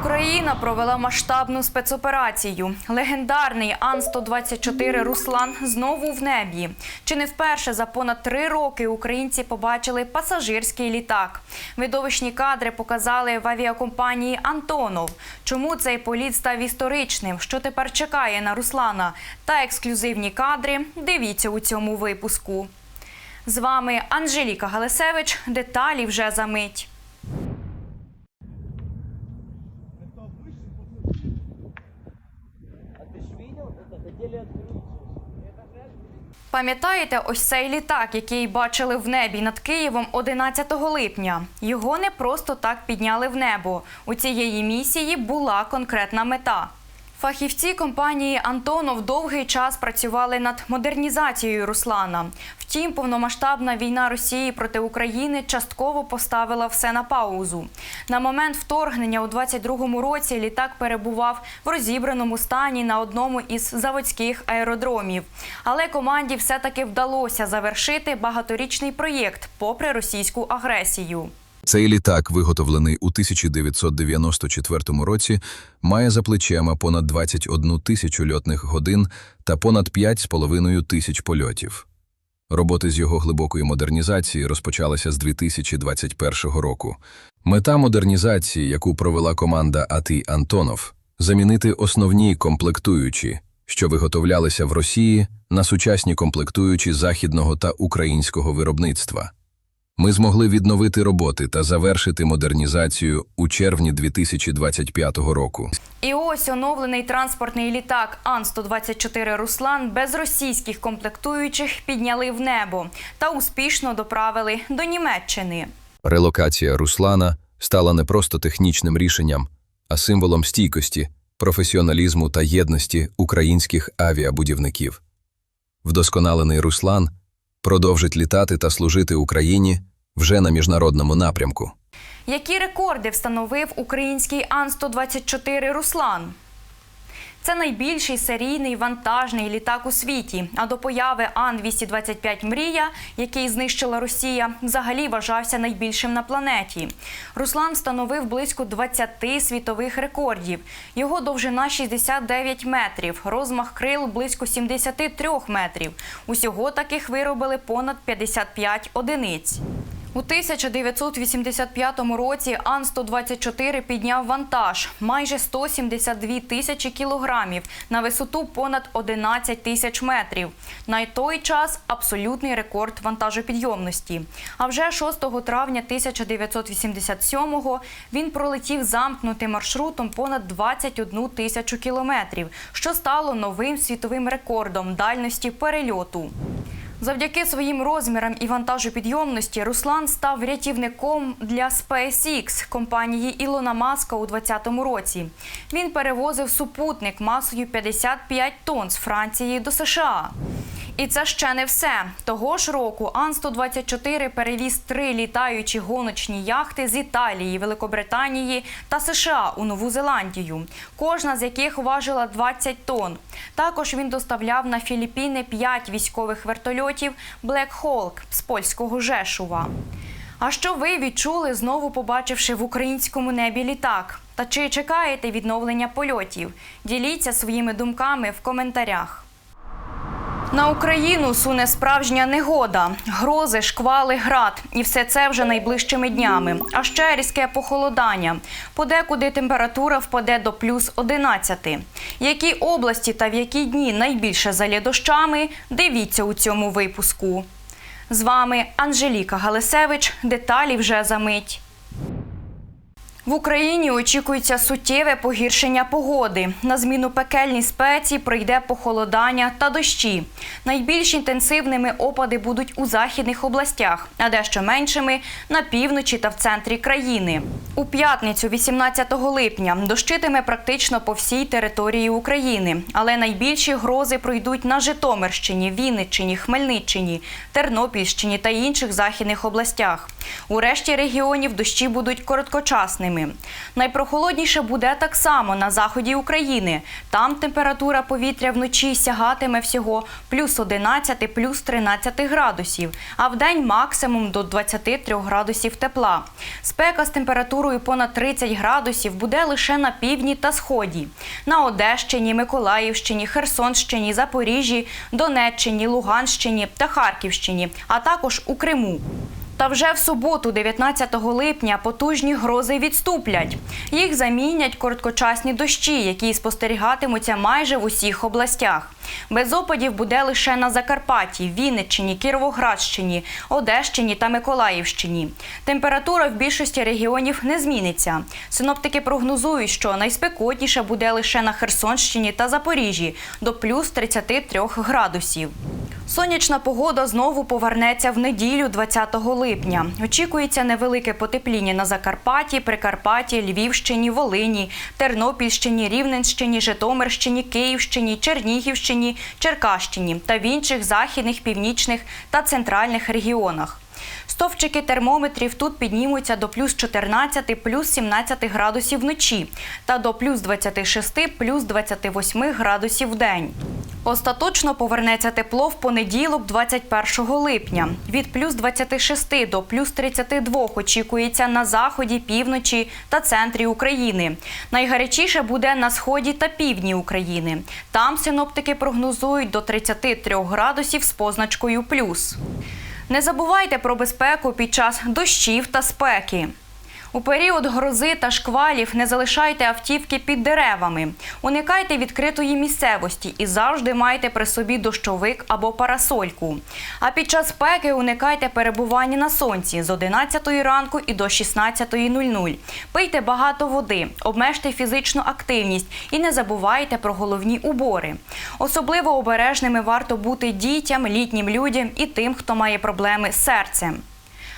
Україна провела масштабну спецоперацію. Легендарний Ан-124 Руслан знову в небі. Чи не вперше за понад три роки українці побачили пасажирський літак? Видовищні кадри показали в авіакомпанії Антонов. Чому цей політ став історичним? Що тепер чекає на Руслана? Та ексклюзивні кадри дивіться у цьому випуску. З вами Анжеліка Галисевич. Деталі вже за мить. Пам'ятаєте ось цей літак, який бачили в небі над Києвом 11 липня? Його не просто так підняли в небо. У цієї місії була конкретна мета. Фахівці компанії Антонов довгий час працювали над модернізацією Руслана. Втім, повномасштабна війна Росії проти України частково поставила все на паузу. На момент вторгнення у 22-му році літак перебував в розібраному стані на одному із заводських аеродромів. Але команді все-таки вдалося завершити багаторічний проєкт попри російську агресію. Цей літак, виготовлений у 1994 році, має за плечима понад 21 тисячу льотних годин та понад 5,5 тисяч польотів. Роботи з його глибокої модернізації розпочалися з 2021 року. Мета модернізації, яку провела команда АТІ Антонов, замінити основні комплектуючі, що виготовлялися в Росії, на сучасні комплектуючі західного та українського виробництва. Ми змогли відновити роботи та завершити модернізацію у червні 2025 року. І ось оновлений транспортний літак Ан-124 Руслан без російських комплектуючих підняли в небо та успішно доправили до Німеччини. Релокація Руслана стала не просто технічним рішенням, а символом стійкості, професіоналізму та єдності українських авіабудівників. Вдосконалений Руслан продовжить літати та служити Україні вже на міжнародному напрямку. Які рекорди встановив український Ан-124 Руслан? Це найбільший серійний вантажний літак у світі. А до появи Ан-225 Мрія, який знищила Росія, взагалі вважався найбільшим на планеті. Руслан встановив близько 20 світових рекордів. Його довжина 69 метрів, розмах крил близько 73 метрів. Усього таких виробили понад 55 одиниць. У 1985 році Ан-124 підняв вантаж майже 172 тисячі кілограмів на висоту понад 11 тисяч метрів. На той час абсолютний рекорд вантажопідйомності. А вже 6 травня 1987-го він пролетів замкнутим маршрутом понад 21 тисячу кілометрів, що стало новим світовим рекордом дальності перельоту. Завдяки своїм розмірам і вантажу підйомності Руслан став рятівником для SpaceX компанії Ілона Маска у 2020 році. Він перевозив супутник масою 55 тонн з Франції до США. І це ще не все. Того ж року Ан-124 перевіз три літаючі гоночні яхти з Італії, Великобританії та США у Нову Зеландію, кожна з яких важила 20 тонн. Також він доставляв на Філіппіни 5 військових вертольотів Black Hawk з польського Жешува. А що ви відчули, знову побачивши в українському небі літак? Та чи чекаєте відновлення польотів? Діліться своїми думками в коментарях. На Україну суне справжня негода, грози, шквали, град, і все це вже найближчими днями. А ще різке похолодання. Подекуди температура впаде до плюс 11. Які області та в які дні найбільше залє дощами? Дивіться у цьому випуску. З вами Анжеліка Галисевич. Деталі вже за мить. В Україні очікується суттєве погіршення погоди. На зміну пекельній спеці прийде похолодання та дощі. Найбільш інтенсивними опади будуть у західних областях, а дещо меншими на півночі та в центрі країни. У п'ятницю, 18 липня, дощитиме практично по всій території України, але найбільші грози пройдуть на Житомирщині, Вінниччині, Хмельниччині, Тернопільщині та інших західних областях. У решті регіонів дощі будуть короткочасними. Хмарними. Найпрохолодніше буде так само на заході України. Там температура повітря вночі сягатиме всього плюс 11, плюс 13 градусів, а вдень максимум до 23 градусів тепла. Спека з температурою понад 30 градусів буде лише на півдні та сході. На Одещині, Миколаївщині, Херсонщині, Запоріжжі, Донеччині, Луганщині та Харківщині, а також у Криму. Та вже в суботу, 19 липня, потужні грози відступлять. Їх замінять короткочасні дощі, які спостерігатимуться майже в усіх областях. Без опадів буде лише на Закарпатті, Вінниччині, Кіровоградщині, Одещині та Миколаївщині. Температура в більшості регіонів не зміниться. Синоптики прогнозують, що найспекотніше буде лише на Херсонщині та Запоріжжі до плюс 33 градусів. Сонячна погода знову повернеться в неділю 20 липня. Очікується невелике потепління на Закарпатті, Прикарпатті, Львівщині, Волині, Тернопільщині, Рівненщині, Житомирщині, Київщині, Чернігівщині, Черкащині та в інших західних, північних та центральних регіонах. Стовпчики термометрів тут піднімуться до плюс 14, плюс 17 градусів вночі та до плюс 26, плюс 28 градусів в день. Остаточно повернеться тепло в понеділок, 21 липня. Від плюс 26 до плюс 32 очікується на заході, півночі та центрі України. Найгарячіше буде на сході та півдні України. Там синоптики прогнозують до 33 градусів з позначкою плюс. Не забувайте про безпеку під час дощів та спеки. У період грози та шквалів не залишайте автівки під деревами. Уникайте відкритої місцевості і завжди майте при собі дощовик або парасольку. А під час спеки уникайте перебування на сонці з 11 ранку і до 16.00. Пийте багато води, обмежте фізичну активність і не забувайте про головні убори. Особливо обережними варто бути дітям, літнім людям і тим, хто має проблеми з серцем.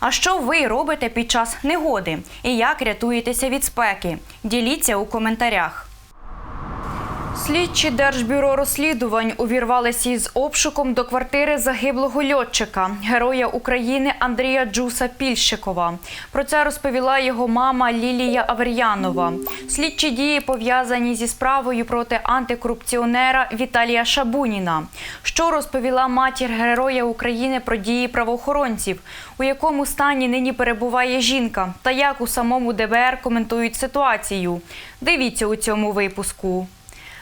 А що ви робите під час негоди? І як рятуєтеся від спеки? Діліться у коментарях. Слідчі Держбюро розслідувань увірвалися із обшуком до квартири загиблого льотчика, героя України Андрія Джуса Пільщикова. Про це розповіла його мама Лілія Авер'янова. Слідчі дії пов'язані зі справою проти антикорупціонера Віталія Шабуніна. Що розповіла матір героя України про дії правоохоронців, у якому стані нині перебуває жінка, та як у самому ДБР коментують ситуацію. Дивіться у цьому випуску.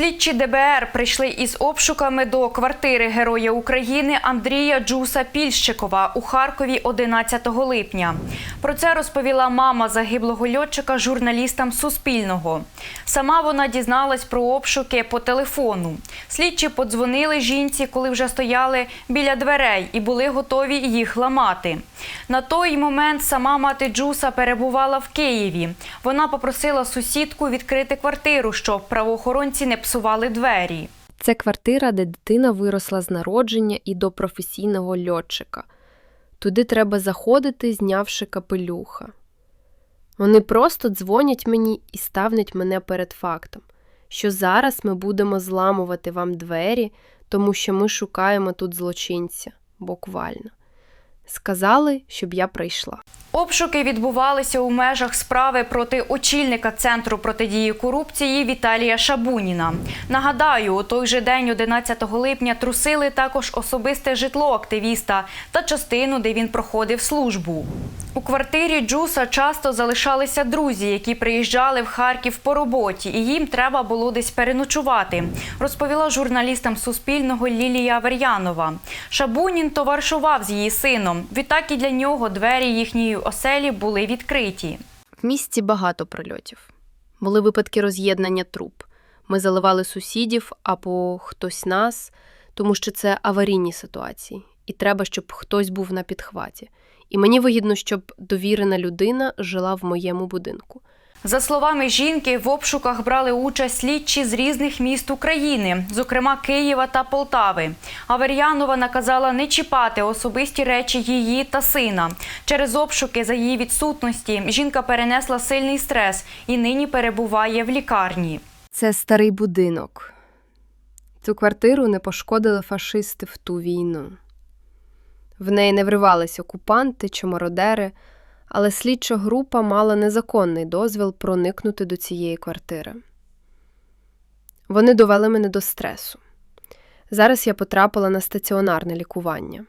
Слідчі ДБР прийшли із обшуками до квартири Героя України Андрія Джуса Пільщикова у Харкові 11 липня. Про це розповіла мама загиблого льотчика журналістам Суспільного. Сама вона дізналась про обшуки по телефону. Слідчі подзвонили жінці, коли вже стояли біля дверей і були готові їх ламати. На той момент сама мати Джуса перебувала в Києві. Вона попросила сусідку відкрити квартиру, щоб правоохоронці не псували двері. Це квартира, де дитина виросла з народження і до професійного льотчика. Туди треба заходити, знявши капелюха. Вони просто дзвонять мені і ставлять мене перед фактом, що зараз ми будемо зламувати вам двері, тому що ми шукаємо тут злочинця, буквально. Сказали, щоб я прийшла. Обшуки відбувалися у межах справи проти очільника Центру протидії корупції Віталія Шабуніна. Нагадаю, у той же день, 11 липня, трусили також особисте житло активіста та частину, де він проходив службу. У квартирі Джуса часто залишалися друзі, які приїжджали в Харків по роботі, і їм треба було десь переночувати, розповіла журналістам Суспільного Лілія Авер'янова. Шабунін товаришував з її сином. Відтак і для нього двері їхньої оселі були відкриті. В місті багато прильотів. Були випадки роз'єднання труб. Ми заливали сусідів або хтось нас, тому що це аварійні ситуації, і треба, щоб хтось був на підхваті. І мені вигідно, щоб довірена людина жила в моєму будинку. За словами жінки, в обшуках брали участь слідчі з різних міст України, зокрема Києва та Полтави. Авер'янова наказала не чіпати особисті речі її та сина. Через обшуки за її відсутності жінка перенесла сильний стрес і нині перебуває в лікарні. Це старий будинок. Цю квартиру не пошкодили фашисти в ту війну. В неї не вривались окупанти чи мародери, але слідча група мала незаконний дозвіл проникнути до цієї квартири. Вони довели мене до стресу. Зараз я потрапила на стаціонарне лікування.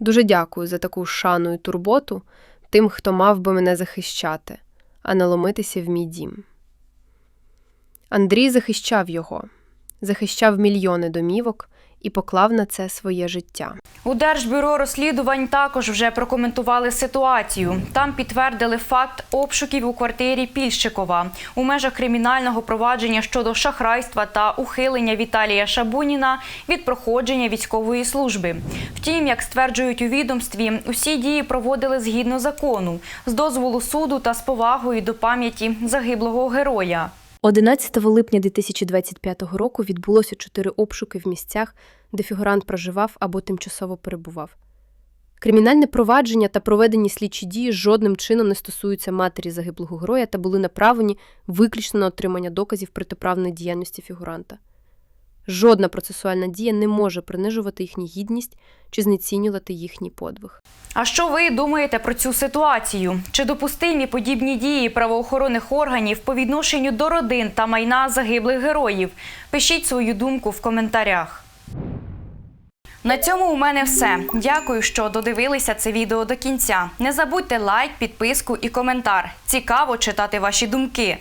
Дуже дякую за таку шану і турботу тим, хто мав би мене захищати, а не ломитися в мій дім. Андрій захищав його, захищав мільйони домівок і поклав на це своє життя. У Держбюро розслідувань також вже прокоментували ситуацію. Там підтвердили факт обшуків у квартирі Пільщикова у межах кримінального провадження щодо шахрайства та ухилення Віталія Шабуніна від проходження військової служби. Втім, як стверджують у відомстві, усі дії проводили згідно закону, з дозволу суду та з повагою до пам'яті загиблого героя. 11 липня 2025 року відбулося чотири обшуки в місцях, де фігурант проживав або тимчасово перебував. Кримінальне провадження та проведені слідчі дії жодним чином не стосуються матері загиблого героя та були направлені виключно на отримання доказів протиправної діяльності фігуранта. Жодна процесуальна дія не може принижувати їхню гідність чи знецінювати їхній подвиг. А що ви думаєте про цю ситуацію? Чи допустимі подібні дії правоохоронних органів по відношенню до родин та майна загиблих героїв? Пишіть свою думку в коментарях. На цьому у мене все. Дякую, що додивилися це відео до кінця. Не забудьте лайк, підписку і коментар. Цікаво читати ваші думки.